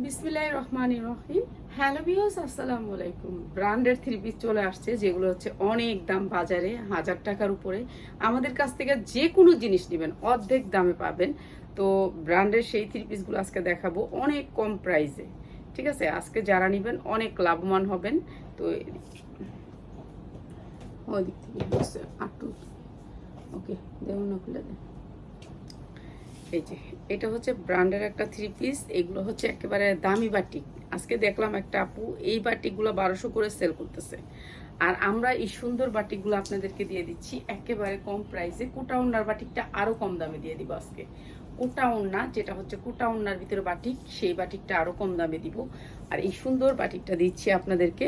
বিসমিল্লাহ রহমান রহিম। হ্যালো বিহস আসসালামু আলাইকুম। ব্র্যান্ডের থ্রি পিস চলে আসছে, যেগুলো হচ্ছে অনেক দাম বাজারে, হাজার টাকার উপরে। আমাদের কাছ থেকে যে কোনো জিনিস নেবেন, অর্ধেক দামে পাবেন। তো ব্র্যান্ডের সেই থ্রি পিসগুলো আজকে দেখাবো অনেক কম প্রাইসে ঠিক আছে? আজকে যারা নেবেন, অনেক লাভবান হবেন। তো ওদিক থেকে আটু ওকে দেখুন না খুলে দেন এই যে, এটা হচ্ছে ব্র্যান্ডের একটা থ্রি পিস এগুলো হচ্ছে একেবারে দামি বাটিক আজকে দেখলাম একটা আপু এই বাটিকগুলো বারোশো করে সেল করতেছে। আর আমরা এই সুন্দর বাটিকগুলো আপনাদেরকে দিয়ে দিচ্ছি, একেবারে কম প্রাইসে কোটা উন্নার বাটিকটা আরও কম দামে দিয়ে দিব আজকে। কোটা উন্না যেটা হচ্ছে কোটা উন্নার ভিতরে বাটিক, সেই বাটিকটা আরও কম দামে দিব। আর এই সুন্দর বাটিকটা দিচ্ছি আপনাদেরকে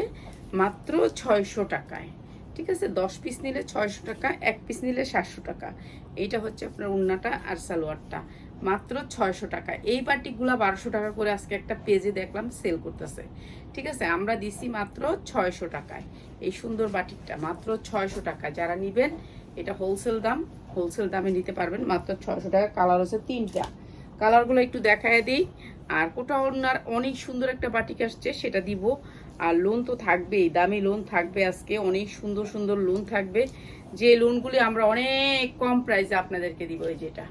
মাত্র ছয়শো টাকায়। ঠিক আছে? দশ পিস নিলে ছয়শো টাকা, এক পিস নিলে সাতশো টাকা। এইটা হচ্ছে আপনার উন্নাটা আর সালোয়ারটা। মাত্র ছয়শো টাকা। এই বাটিকগুলা বারোশো টাকা করে আজকে একটা পেজে দেখলাম সেল করতেছে। ঠিক আছে? আমরা দিছি মাত্র ছয়শো টাকায়। এই সুন্দর বাটিকটা মাত্র ছয়শো টাকা। যারা নিবেন, এটা হোলসেল দাম। হোলসেল দামে নিতে পারবেন। মাত্র ছয়শো টাকা। কালার হচ্ছে তিনটা। কালারগুলো একটু দেখায় দিই। আর কোটা ওনার অনেক সুন্দর একটা বাটিক আসছে, সেটা দিব আর লোন তো থাকবেই, দামি লোন থাকবে আজকে, অনেক সুন্দর সুন্দর লোন থাকবে। যে লোনগুলি আমরা অনেক কম প্রাইসে আপনাদেরকে দিব এই যেটা।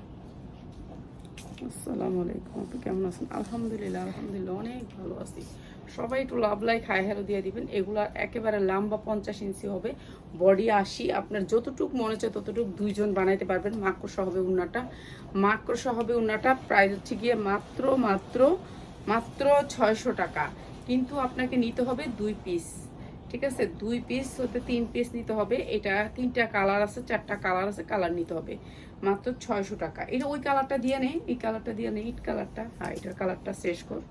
আসসালামু আলাইকুম, আপনি কেমন আছেন? আলহামদুলিল্লাহ আলহামদুলিল্লাহ, অনেক ভালো আছি। সবাই একটু লাভলাই খায় হ্যালো দিয়ে দিবেন। এগুলা একেবারে লম্বা পঞ্চাশ ইঞ্চি হবে বডি আশি, আপনার যতটুক মনে হচ্ছে ততটুক দুইজন বানাইতে পারবেন মাক্রসহ হবে উন্নাটা। মাক্রসহ হবে উন্নাটা প্রাইস হচ্ছে গিয়ে মাত্র মাত্র মাত্র ছয়শো টাকা। কিন্তু আপনাকে নিতে হবে দুই পিস ঠিক আছে? দুই পিস হতে তিন পিস নিতে হবে। এটা তিনটা কালার আছে, চারটা কালার আছে কালার নিতে হবে। মাত্র ছয়শো টাকা। এটা ওই কালারটা দিয়ে নেই এই কালারটা দিয়ে নেই ইট কালারটা হ্যাঁ এটার কালারটা শেষ কর।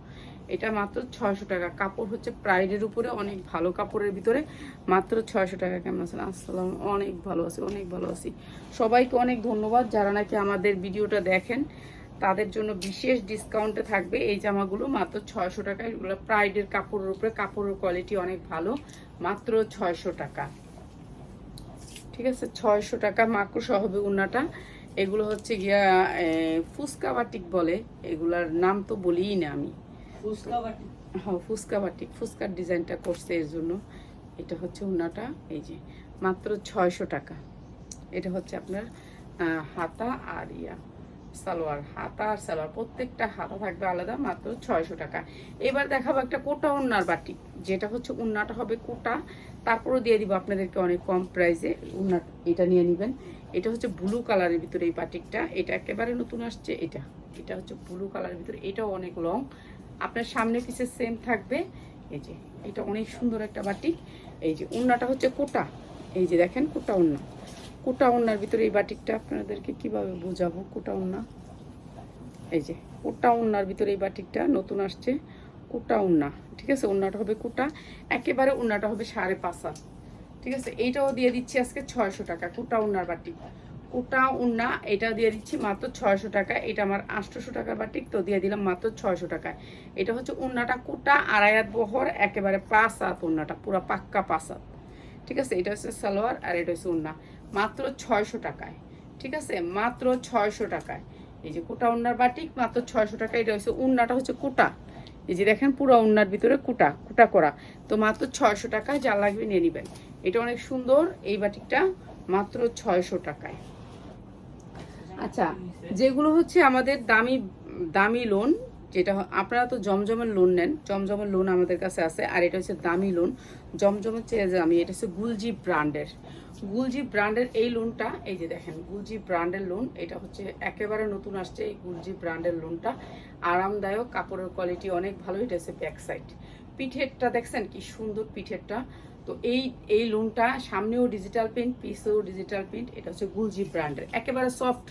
এটা মাত্র ছয়শো টাকা। কাপড় হচ্ছে প্রাইডের উপরে, অনেক ভালো কাপড়ের ভিতরে। মাত্র ছয়শো টাকা। কেমন আছেন? আসসালাম, অনেক ভালো আছি, অনেক ভালো আছি। সবাইকে অনেক ধন্যবাদ যারা নাকি আমাদের ভিডিওটা দেখেন। তাদের জন্য বিশেষ ডিসকাউন্টে থাকবে। এই জামাগুলো মাত্র ছয়শো টাকা। এগুলো প্রাইডের কাপড়ের উপরে। কাপড়ের কোয়ালিটি অনেক ভালো। মাত্র ছয়শো টাকা। ঠিক আছে? ছয়শো টাকা মাকড় হবে উন্নাটা। এগুলো হচ্ছে গিয়া ফুচকা বাটিক বলে। এগুলার নাম তো বলিই না আমি। হ্যাঁ ফুচকা বাটিক। ফুচকার ডিজাইনটা করছে এর জন্য। এটা হচ্ছে উন্নাটা। এই যে মাত্র ছয়শো টাকা। এটা হচ্ছে আপনার হাতা আর ইয়া। সালোয়ার হাতা আর সালোয়ার, প্রত্যেকটা হাতা থাকবে আলাদা, মাত্র ছয়শো টাকা। এবার দেখাবো একটা কোটা উন্নার বাটিক যেটা হচ্ছে উন্নাটা হবে কোটা। তারপরও দিয়ে দিব আপনাদেরকে অনেক কম প্রাইসে উন্না এটা নিয়ে নেবেন। এটা হচ্ছে ব্লু কালারের ভিতরে এই বাটিকটা এটা একেবারে নতুন আসছে, এটা। এটা হচ্ছে ব্লু কালারের ভিতরে। এটাও অনেক লং আপনার সামনে পিছে সেম থাকবে। এই যে, এটা অনেক সুন্দর একটা বাটিক এই যে, উন্নাটা হচ্ছে কোটা। এই যে দেখেন, কোটা উন্না। কোটা উন্নার ভিতরে এই বাটিকটা আপনাদেরকে কীভাবে বোঝাবো? কোটা উন্না এই যে কোটা উন্নার ভিতরে এই বাটিকটা নতুন আসছে। কোটা উন্না ঠিক আছে? উন্নাটা হবে কোটা। একেবারে উন্নাটা হবে সাড়ে পাঁচ ঠিক আছে? এইটাও দিয়ে দিচ্ছি আজকে ছয়শো টাকা কোটা উন্নার বাটিক। কোটা উন্না এটা দিয়ে দিচ্ছি মাত্র ছয়শো টাকা। এটা আমার আটশোশো টাকার বাটিক, তো দিয়ে দিলাম মাত্র ছয়শো টাকা। এটা হচ্ছে উন্নাটা কোটা, আড়াই হাত বহর, একেবারে পাঁচ হাত উন্নাটা, পুরো পাক্কা পাঁচ হাত। ঠিক আছে? এটা হচ্ছে সালোয়ার আর এটা হচ্ছে উন্না। মাত্র ছয়শো টাকায়, ঠিক আছে? মাত্র ছয়শো টাকায়। এই যে কোটা উন্নার বাটিক, মাত্র ছয়শো টাকা এটা হচ্ছে উন্নাটা হচ্ছে কোটা। এই যে দেখেন পুরো উন্নার ভিতরে কোটা কোটা করা। তো মাত্র ছয়শো টাকায় যা লাগবে নিয়ে নেবেন। এটা অনেক সুন্দর, এই বাটিকটা মাত্র ছয়শো টাকায়। আচ্ছা যেগুলো হচ্ছে আমাদের দামি দামি লোন যেটা আপনারা তো জমজমের লোন নেন। জমজমের লোন আমাদের কাছে আছে, আর এটা হচ্ছে দামি লোন জমজমের চেয়ে দামি এটা হচ্ছে গুলজি ব্র্যান্ডের। গুলজি ব্র্যান্ডের এই লোনটা এই যে দেখেন, গুলজি ব্র্যান্ডের লোন এটা হচ্ছে একেবারে নতুন আসছে এই গুলজি ব্র্যান্ডের লোনটা আরামদায়ক, কাপড়ের কোয়ালিটি অনেক ভালো, এটা হচ্ছে ব্যাক সাইড পিঠেরটা দেখছেন, কি সুন্দর পিঠেরটা। তো এই এই লোনটা সামনেও ডিজিটাল প্রিন্ট পিসেও ডিজিটাল প্রিন্ট এটা হচ্ছে গুলজি ব্র্যান্ডের। একেবারে সফট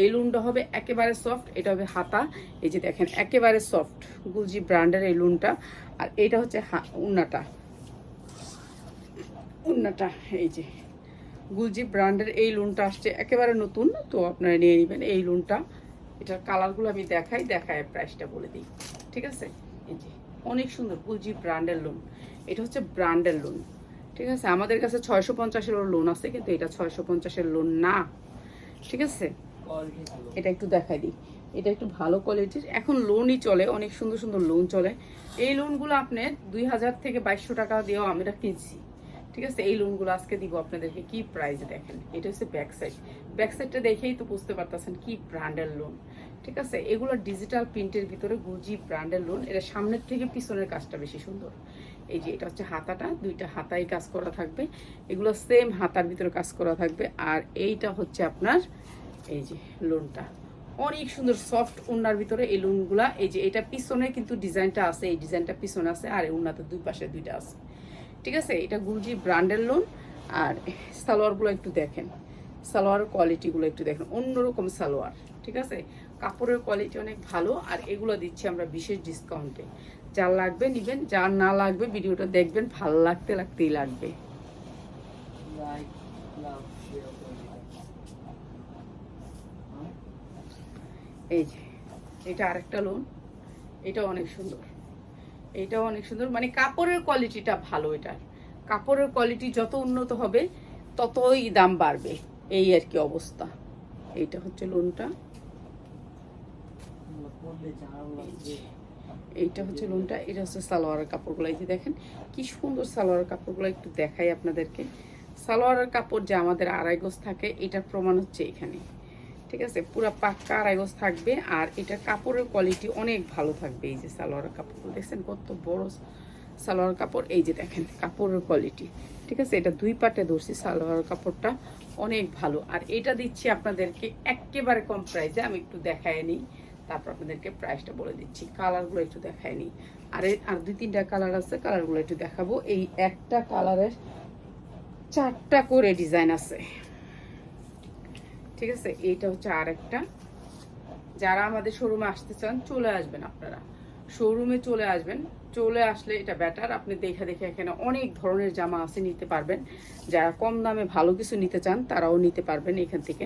এই লুনটা হবে একেবারে সফট এটা হবে হাতা। এই যে দেখেন, একেবারে সফট গুলজি ব্র্যান্ডের এই লুনটা। আর এটা হচ্ছে উন্নাটা। উন্নাটা, এই যে। গুলজি ব্র্যান্ডের এই লুনটা আসছে একেবারে নতুন, তো আপনারা নিয়ে নেবেন এই লুনটা। এটার কালারগুলো আমি দেখাই, দেখায় প্রাইসটা বলে দিই। ঠিক আছে? এই যে, অনেক সুন্দর গুলজি ব্র্যান্ডের লোন। এটা হচ্ছে ব্র্যান্ডের লোন। ঠিক আছে? আমাদের কাছে ছয়শো পঞ্চাশের লোন আছে, কিন্তু এটা ছয়শো পঞ্চাশের লোন না। ঠিক আছে? এটা একটু দেখাই দিই। এটা একটু ভালো কোয়ালিটির এখন লোনই চলে, অনেক সুন্দর সুন্দর লোন চলে। এই লোনগুলো আপনার দুই হাজার থেকে বাইশশো টাকা দিয়েও আমরা কিনছি। ঠিক আছে? এই লোনগুলো আজকে দিব আপনাদেরকে। কি প্রাইসে দেখেন? এটা হচ্ছে ব্যাক সাইড ব্যাক সাইডটা দেখেই তো বুঝতে পারতেছেন কি ব্র্যান্ডের লোন ঠিক আছে? এগুলো ডিজিটাল প্রিন্টের ভিতরে গুজি ব্র্যান্ডের লোন এটা সামনের থেকে পিছনের কাজটা বেশি সুন্দর। এই যে এটা হচ্ছে হাতাটা। দুইটা হাতাই কাজ করা থাকবে। এগুলো সেম হাতার ভিতরে কাজ করা থাকবে। আর এইটা হচ্ছে আপনার এই যে লোনটা অনেক সুন্দর সফট ওনার ভিতরে এই লোনগুলা এই যে এটা পিছনে কিন্তু ডিজাইনটা আছে, এই ডিজাইনটা পিছনে আছে, আর ওনাতে দুই পাশে দুইটা আছে। ঠিক আছে? এটা গুরুজি ব্র্যান্ডের লোন আর সালোয়ারগুলো একটু দেখেন। সালোয়ারের কোয়ালিটিগুলো একটু দেখেন, অন্যরকম সালোয়ার। ঠিক আছে? কাপড়ের কোয়ালিটি অনেক ভালো, আর এগুলো দিচ্ছি আমরা বিশেষ ডিসকাউন্টে যার লাগবে নেবেন, যার না লাগবে ভিডিওটা দেখবেন, ভালো লাগতে লাগতেই লাগবে লাইক লাভ শেয়ার করে দিবেন এই যে, এটা আরেকটা লোন এটা অনেক সুন্দর। এটাও অনেক সুন্দর। মানে কাপড়ের কোয়ালিটিটা ভালো এটার। কাপড়ের কোয়ালিটি যত উন্নত হবে, ততই দাম বাড়বে। এই আর কি অবস্থা। এইটা হচ্ছে লোনটা এইটা হচ্ছে লোনটা এটা হচ্ছে সালোয়ারের কাপড়গুলো। এই যে দেখেন, কি সুন্দর সালোয়ারের কাপড়গুলো একটু দেখাই আপনাদেরকে। সালোয়ারের কাপড় যে আমাদের আড়াই গজ থাকে, এটার প্রমাণ হচ্ছে এখানে। ঠিক আছে? পুরো পাক্কা আড়াইগজ থাকবে আর এটা কাপড়ের কোয়ালিটি অনেক ভালো থাকবে। এই যে সালোয়ারের কাপড়গুলো দেখছেন? কত বড় সালোয়ার কাপড়। এই যে দেখেন, কাপড়ের কোয়ালিটি ঠিক আছে? এটা দুই পাটে ধরছি সালোয়ার কাপড়টা, অনেক ভালো। আর এটা দিচ্ছি আপনাদেরকে একেবারে কম প্রাইসে আমি একটু দেখায় নিই। তারপর আপনাদেরকে প্রাইসটা বলে দিচ্ছি। কালারগুলো একটু দেখায় নিই। আর আর দুই তিনটা কালার আছে কালারগুলো একটু দেখাবো। এই একটা কালারের চারটা করে ডিজাইন আছে। ঠিক আছে? এইটা হচ্ছে আর একটা যারা আমাদের শোরুমে আসতে চান, চলে আসবেন আপনারা। শোরুমে চলে আসবেন। চলে আসলে এটা বেটার আপনি দেখে দেখে এখানে অনেক ধরনের জামা আছে, নিতে পারবেন। যারা কম দামে ভালো কিছু নিতে চান, তারাও নিতে পারবেন এখান থেকে।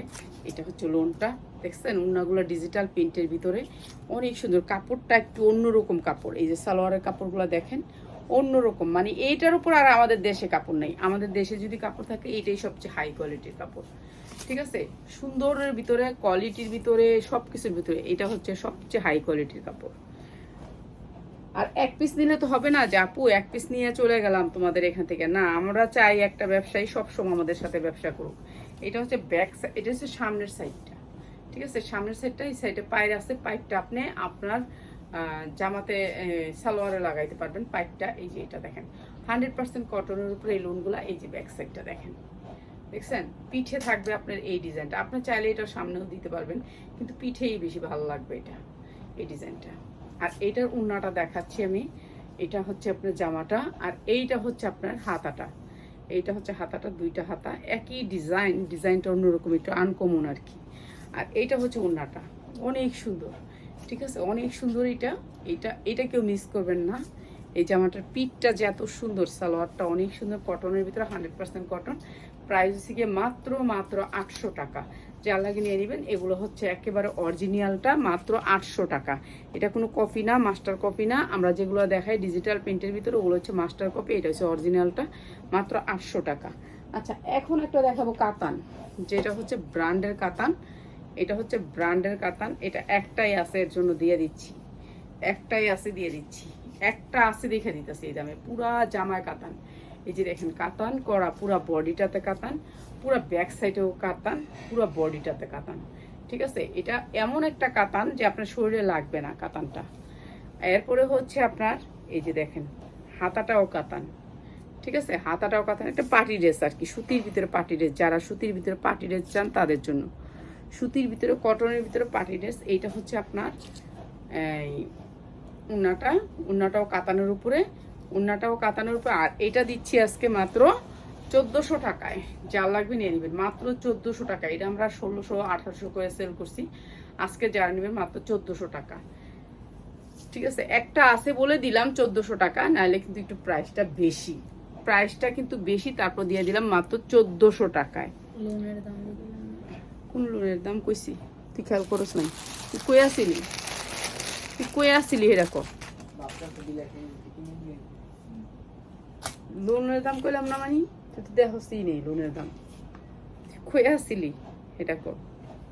এটা হচ্ছে লোনটা দেখছেন? উন্নাগুলো ডিজিটাল প্রিন্টের ভিতরে। অনেক সুন্দর। কাপড়টা একটু অন্যরকম কাপড়। এই যে সালোয়ারের কাপড়গুলো দেখেন, অন্যরকম। মানে এইটার উপর আর আমাদের দেশে কাপড় নেই। আমাদের দেশে যদি কাপড় থাকে, এইটাই সবচেয়ে হাই কোয়ালিটির কাপড়। ঠিক আছে? সুন্দরের ভিতরে কোয়ালিটির ভিতরে সব কিছুর ভিতরে, এটা হচ্ছে সবচেয়ে হাই কোয়ালিটির কাপড়। আর এক পিস নিলে তো হবে না যে, আপু, এক পিস নিয়ে চলে গেলাম তোমাদের এখান থেকে। না, আমরা চাই একটা ব্যবসায়ী সবসময় আমাদের সাথে ব্যবসা করুক। এটা হচ্ছে ব্যাক সাইড এটা হচ্ছে সামনের সাইডটা ঠিক আছে? সামনের সাইডটা এই সাইডে পায়ের আছে পাইপটা আপনি আপনার জামাতে সালোয়ারে লাগাইতে পারবেন। পাইপটা এই যে এটা দেখেন। হান্ড্রেড পার্সেন্ট কটনের উপরে এই লোনগুলা এই যে ব্যাক সাইডটা দেখেন। দেখছেন? পিঠে থাকবে আপনার এই ডিজাইনটা আপনি চাইলে এটা সামনেও দিতে পারবেন, কিন্তু পিঠেই বেশি ভালো লাগবে এটা, এই ডিজাইনটা আর এইটার উন্নাটা দেখাচ্ছি আমি। এটা হচ্ছে আপনার জামাটা, আর এইটা হচ্ছে আপনার হাতাটা। এইটা হচ্ছে হাতাটা, দুইটা হাতা। একই ডিজাইন ডিজাইনটা অন্যরকম, একটু আনকমন আর কি। আর এইটা হচ্ছে উন্নাটা। অনেক সুন্দর, ঠিক আছে? অনেক সুন্দর এটা এটা এটা কেউ মিস করবেন না। এই জামাটার পিঠটা যে এত সুন্দর, সালোয়ারটা অনেক সুন্দর কটনের ভিতরে হান্ড্রেড পার্সেন্ট কটন প্রাইস গিয়ে মাত্র মাত্র আটশো টাকা। যার লাগে নিয়ে নেবেন, এগুলো হচ্ছে একেবারে অরিজিনালটা, মাত্র আটশো টাকা। এটা কোনো কপি না, মাস্টার কপি না। আমরা যেগুলো দেখাই ডিজিটাল প্রিন্টের ভিতরে, ওগুলো হচ্ছে মাস্টার কপি, এটা হচ্ছে অরিজিনালটা, মাত্র আটশো টাকা। আচ্ছা এখন একটা দেখাবো কাতান, যেটা হচ্ছে ব্র্যান্ডের কাতান। এটা হচ্ছে ব্র্যান্ডের কাতান, এটা একটাই আছে, এর জন্য দিয়ে দিচ্ছি। একটাই আছে, দিয়ে দিচ্ছি। একটা আছে দেখে দিতেছি এই দামে, পুরা জামায় কাতান। এই যে দেখেন, কাতান করা পুরা বডিটাতে কাতান, পুরা ব্যাক সাইডেও কাতান, পুরা বডিটাতে কাতান। ঠিক আছে? এটা এমন একটা কাতান যে আপনার শরীরে লাগবে না কাতানটা। এরপরে হচ্ছে আপনার, এই যে দেখেন, হাতাটাও কাতান। ঠিক আছে? হাতাটাও কাতান। একটা পার্টি ড্রেস আর কি, সুতির ভিতরে পার্টি ড্রেস। যারা সুতির ভিতরে পার্টি ড্রেস চান, তাদের জন্য। সুতির ভিতরে, কটনের ভিতরে পার্টি ড্রেস, এইটা হচ্ছে আপনার, এই উন্নাটা, উন্নাটাও কাতানোর উপরে উন্নাটাও কাতানোর উপরে আর এটা দিচ্ছি আজকে মাত্র চোদ্দোশো টাকায়। যা লাগবে নিয়ে নেবেন। মাত্র চোদ্দোশো টাকা। এটা আমরা ষোলোশো আঠারোশো করে সেল করছি। আজকে যারা নেবেন মাত্র চোদ্দোশো টাকা। ঠিক আছে? একটা আছে বলে দিলাম চোদ্দোশো টাকা নাহলে কিন্তু একটু প্রাইসটা বেশি। প্রাইসটা কিন্তু বেশি তারপর দিয়ে দিলাম মাত্র চোদ্দোশো টাকায়। লোনের দাম কোন লোনের দাম কইছি? তুই খেয়াল করস নাই। তুই কই আসিলি? তুই কই আসিলি এরকম বাপটা তো দিলে এখন কিনে নিয়ে লোনের দাম কইলাম না মানি? তুই তো নেই লোনের দাম। কই আসিলি এটা কর।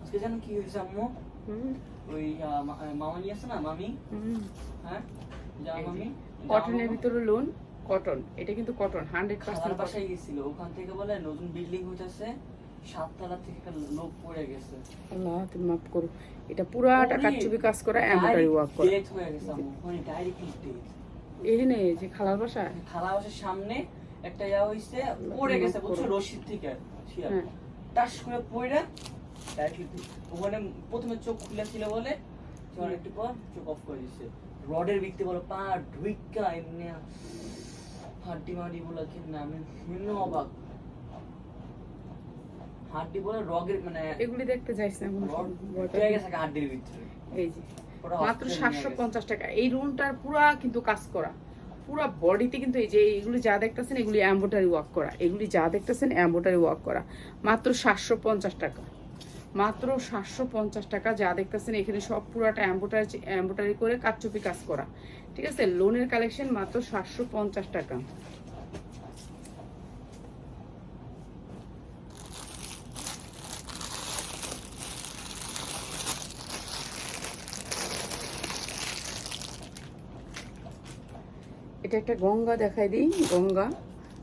আজকে জানো কি হয়েছে আম্মু? ওই মামানি আছে না মামি? হ্যাঁ? যা মামি? কটনের ভিতরে লোন কটন এটা কিন্তু কটন হান্ড্রেড পার্সেন্ট বাসায় গেছিল ওখান থেকে বলে নতুন বিল্ডিং হইতেছে সাততলা থেকে একটা লোক পড়ে গেছে। আল্লাহ তুমি মাফ করো। এটা পুরাটা কাজ করা এমব্রয়ডারি ওয়ার্ক করা। ডেথ হয়ে গেছে আম্মু। মানে ডাইরেক্টলি ডেথ এখানে যে খালার বাসায় খালা বাসার সামনে একটা ইয়া হইছে পড়ে গেছে বুঝছ? রশিদ থেকে। হ্যাঁ। টাস করে পড়ে ওখানে প্রথমে চোখ খুলে ছিল বলে তোমার একটু পর চোখ অফ করে দিচ্ছে রডের ভিত্তি বলো পা ঢুইকা এমনি হাড্ডি মাড্ডি বলে কি না আমি নিম্ন অবাক। হাড্ডি বলে রগের মানে এগুলি দেখতে চাইছ না রড? গেছে হাড্ডির ভিতরে। এই যে। মাত্র সাতশো পঞ্চাশ টাকা। এই রুমটার পুরা কিন্তু কাজ করা। পুরা বডিতে কিন্তু এই যে এগুলি যা দেখতেছেন এগুলি এম্বোটারি ওয়ার্ক করা। এগুলি যা দেখতেছেন এম্বোটারি ওয়ার্ক করা। মাত্র সাতশো পঞ্চাশ টাকা। মাত্র সাতশো পঞ্চাশ টাকা যা দেখতেছেন এখানে সব পুরাটা এম্বোটারি এম্বোটারি করে কারচুপি কাজ করা। ঠিক আছে? লোনের কালেকশন মাত্র সাতশো পঞ্চাশ টাকা। এটা একটা গঙ্গা দেখাই দিই, গঙ্গা।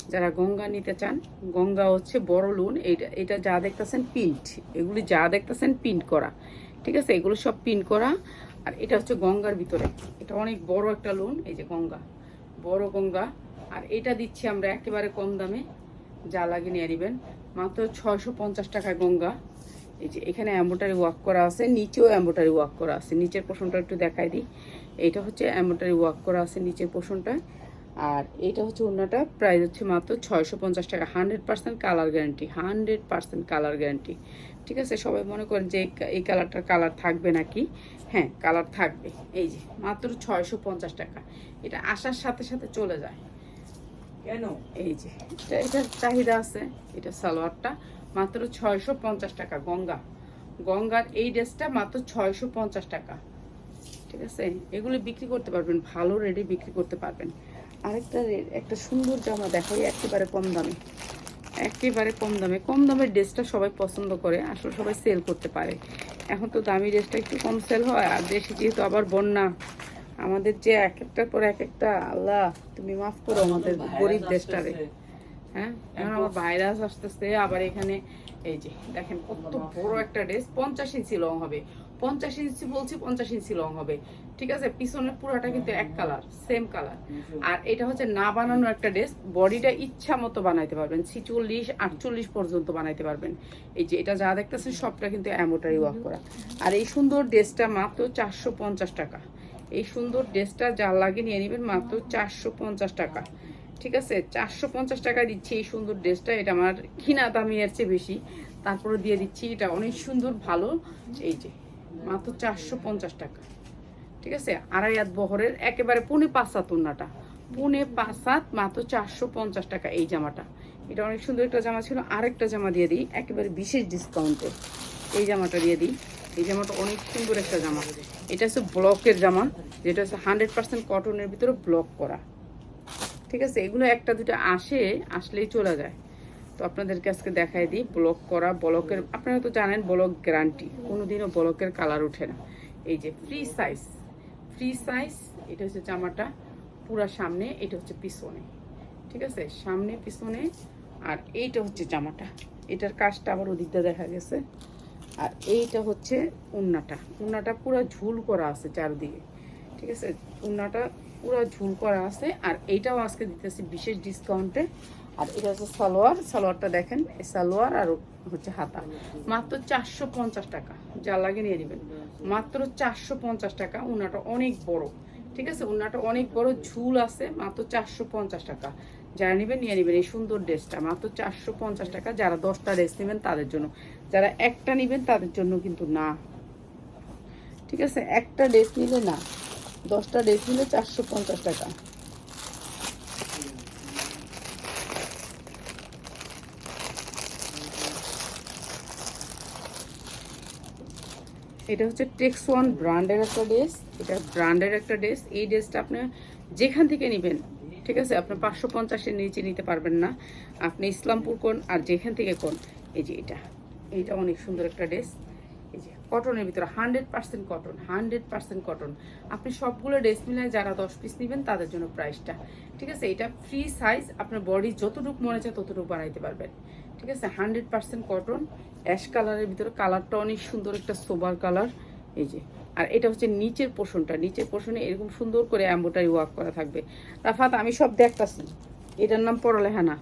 যারা গঙ্গা নিতে চান, গঙ্গা হচ্ছে বড় লোন। এটা এটা যা দেখতেছেন পিন্ট। এগুলি যা দেখতেছেন পিন্ট করা। ঠিক আছে? এগুলো সব পিন্ট করা। আর এটা হচ্ছে গঙ্গার ভিতরে। এটা অনেক বড় একটা লোন, এই যে গঙ্গা। বড় গঙ্গা। আর এটা দিচ্ছি আমরা একেবারে কম দামে। যা লাগে নিয়ে নেবেন। মাত্র ছয়শো পঞ্চাশ টাকায় গঙ্গা। এই যে এখানে অ্যাম্বোটারি ওয়াক করা আছে, নিচেও অ্যাম্বোটারি ওয়াক করা আছে। নিচের পোর্শনটা একটু দেখাই দিই। এইটা হচ্ছে অ্যাম্বোটারি ওয়ার্ক করা আছে নিচের পোর্শনটা আর এইটা হচ্ছে অন্যটা প্রাইস হচ্ছে মাত্র ছয়শো পঞ্চাশ টাকা hundred percent colour guarantee hundred percent colour guarantee. ঠিক আছে সবাই মনে করেন যে এই এই কালারটার কালার থাকবে নাকি? হ্যাঁ কালার থাকবে। এই যে মাত্র ছয়শো পঞ্চাশ টাকা। এটা আসার সাথে সাথে চলে যায়। কেন? এই যে এটা এটার চাহিদা আছে এটা সালোয়ারটা মাত্র ছয়শো পঞ্চাশ টাকা গঙ্গা। গঙ্গার এই ড্রেসটা মাত্র ছয়শো পঞ্চাশ টাকা। ঠিক আছে? এগুলো বিক্রি করতে পারবেন ভালো রেটে বিক্রি করতে পারবেন। আরেকটা একটা সুন্দর জামা দেখাই একেবারে কম দামে। একেবারে কম দামে। কম দামের ড্রেসটা সবাই পছন্দ করে আসলে সবাই সেল করতে পারে। এখন তো দামি ড্রেসটা একটু কম সেল হয় আর দেশে যেহেতু আবার বন্যা আমাদের যে এক একটার পর এক একটা আল্লাহ তুমি মাফ করো আমাদের গরিব দেশটারে। হ্যাঁ? এখন আবার ভাইরাস আসতেছে আবার এখানে এই যে দেখেন কত বড় একটা ড্রেস পঞ্চাশ ইঞ্চি লং হবে। পঞ্চাশ ইঞ্চি বলছি পঞ্চাশ ইঞ্চি লং হবে। ঠিক আছে? পিছনের পুরাটা কিন্তু এক কালার সেম কালার আর এটা হচ্ছে না বানানো একটা ড্রেস বডিটা ইচ্ছা মতো বানাইতে পারবেন। ছিচল্লিশ, আটচল্লিশ পর্যন্ত বানাইতে পারবেন। এই যে এটা যা দেখতেছেন, সবটা কিন্তু অ্যামোটারি ওয়ার্ক করা। আর এই সুন্দর ড্রেসটা মাত্র চারশো পঞ্চাশ টাকা। এই সুন্দর ড্রেসটা যা লাগে নিয়ে নেবেন, মাত্র চারশো পঞ্চাশ টাকা। ঠিক আছে? চারশো পঞ্চাশ টাকা দিচ্ছি এই সুন্দর ড্রেসটা এটা আমার কিনা দামি এর চেয়ে বেশি। তারপরে দিয়ে দিচ্ছি, এটা অনেক সুন্দর, ভালো। এই যে। মাত্র চারশো পঞ্চাশ টাকা। ঠিক আছে? আড়াই হাত বহরের একেবারে পুনে পাঁচ সাত উন্নাটা। পুনে পাঁচ সাত মাত্র চারশো পঞ্চাশ টাকা এই জামাটা। এটা অনেক সুন্দর একটা জামা ছিল। আরেকটা জামা দিয়ে দিই, একেবারে বিশেষ ডিসকাউন্টে এই জামাটা দিয়ে দিই। এই জামাটা অনেক সুন্দর একটা জামা। এটা হচ্ছে ব্লকের জামা, যেটা হচ্ছে হান্ড্রেড পার্সেন্ট কটনের ভিতরে ব্লক করা। ঠিক আছে? এগুলো একটা দুটো আসে, আসলেই চলে যায়। তো আপনাদেরকে আজকে দেখাই দিই ব্লক করা ব্লকের আপনারা তো জানেন ব্লক গ্যারান্টি কোনোদিনও ব্লকের কালার ওঠে না। এই যে ফ্রি সাইজ ফ্রি সাইজ এটা হচ্ছে জামাটা, পুরা সামনে, এটা হচ্ছে পিছনে, ঠিক আছে? সামনে, পিছনে, আর এইটা হচ্ছে জামাটা। এটার কাজটা আবার ওদিকটা দেখা গেছে। আর এইটা হচ্ছে উন্নাটা। উন্নাটা পুরো ঝুল করা আছে চারদিকে, ঠিক আছে? উন্নাটা পুরো ঝুল করা আছে, আর এইটাও আজকে দিতেছি বিশেষ ডিসকাউন্টে আর এটা হচ্ছে সালোয়ার, সালোয়ারটা দেখেন সালোয়ার আর হচ্ছে হাতা। মাত্র চারশো পঞ্চাশ টাকা, যা লাগে নিয়ে নেবেন। মাত্র চারশো পঞ্চাশ টাকা, উনাটা অনেক বড়, ঠিক আছে? উনাটা অনেক বড়, ঝুল আছে, মাত্র চারশো পঞ্চাশ টাকা। যারা নেবেন, নিয়ে নেবেন এই সুন্দর ড্রেসটা। মাত্র চারশো পঞ্চাশ টাকা, যারা দশটা ড্রেস নেবেন তাদের জন্য। যারা একটা নেবেন তাদের জন্য কিন্তু না। ঠিক আছে? একটা ড্রেস নিলে না, দশটা ড্রেস নিলে চারশো পঞ্চাশ টাকা। এটা হচ্ছে টেক্স ওয়ান ব্র্যান্ডের একটা ড্রেস, এটা ব্র্যান্ডের একটা ড্রেস। এই ড্রেসটা আপনি যেখান থেকে নেবেন, ঠিক আছে? আপনি পাঁচশো পঞ্চাশের নিচে নিতে পারবেন না। আপনি ইসলামপুর কোন আর যেখান থেকে কোন, এই যে এটা। এইটা অনেক সুন্দর একটা ড্রেস। এই যে কটনের ভিতরে hundred percent cotton, hundred percent cotton. আপনি সবগুলো ড্রেস মিলায় যারা দশ পিস নেবেন, তাদের জন্য প্রাইসটা ঠিক আছে? এটা ফ্রি সাইজ আপনার বডি যতটুকু মনে চায় ততটুকু বানাইতে পারবেন। ঠিক আছে হান্ড্রেড পার্সেন্ট কটন অ্যাশ কালারের ভিতরে কালারটা অনেক সুন্দর একটা সোবার কালার এই যে। আর এটা হচ্ছে নিচের পোষণটা নিচের পোষণে এরকম সুন্দর করে অ্যাম্বোটারি ওয়ার্ক করা থাকবে। রাফাত আমি সব দেখতাছি। এটার নাম পড়ালেখা না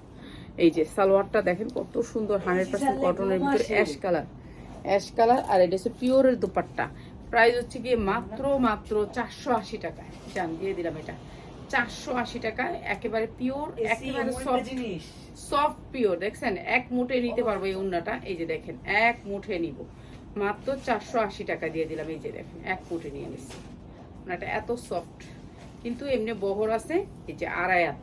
এই যে সালোয়ারটা দেখেন কত সুন্দর হান্ড্রেড পার্সেন্ট কটনের ভিতরে অ্যাশ কালার অ্যাশ কালার আর এটা হচ্ছে পিওরের দুপাট্টা। প্রাইস হচ্ছে গিয়ে মাত্র মাত্র চারশো আশি টাকায় জান দিয়ে দিলাম এটা। চারশো আশি টাকায় একেবারে পিওর একেবারে সফট জিনিস। সফট পিওর দেখছেন? এক মুঠে নিতে পারব এই উন্নাটা। এই যে দেখেন, এক মুঠে নিব। মাত্র চারশো আশি টাকা দিয়ে দিলাম, এই যে দেখেন, এক মুঠে নিয়ে নিচ্ছি উন্নাটা এত সফট কিন্তু এমনি বহর আছে, এই যে আড়ায়াত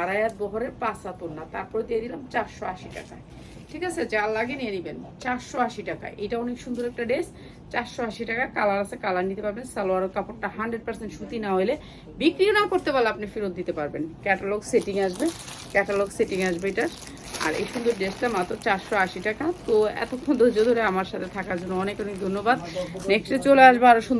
আড়ায়াত বহরের পাঁচ হাত উন্না। তারপরে দিয়ে দিলাম চারশো আশি টাকায় ঠিক আছে, যা লাগে নিয়ে নেবেন। চারশো আশি টাকা। এটা অনেক সুন্দর একটা ড্রেস। চারশো আশি টাকা, কালার আছে, কালার নিতে পারবেন। সালোয়ারের কাপড়টা হান্ড্রেড পার্সেন্ট সুতি না হলে বিক্রি না করতে পারলে আপনি ফেরত দিতে পারবেন। ক্যাটালগ সেটিং আসবে। ক্যাটালগ সেটিং আসবে এটা। আর এই সুন্দর ড্রেসটা মাত্র চারশো আশি টাকা। তো এতক্ষণ ধৈর্য ধরে আমার সাথে থাকার জন্য অনেক অনেক ধন্যবাদ। নেক্সটে চলে আসব আরও সুন্দর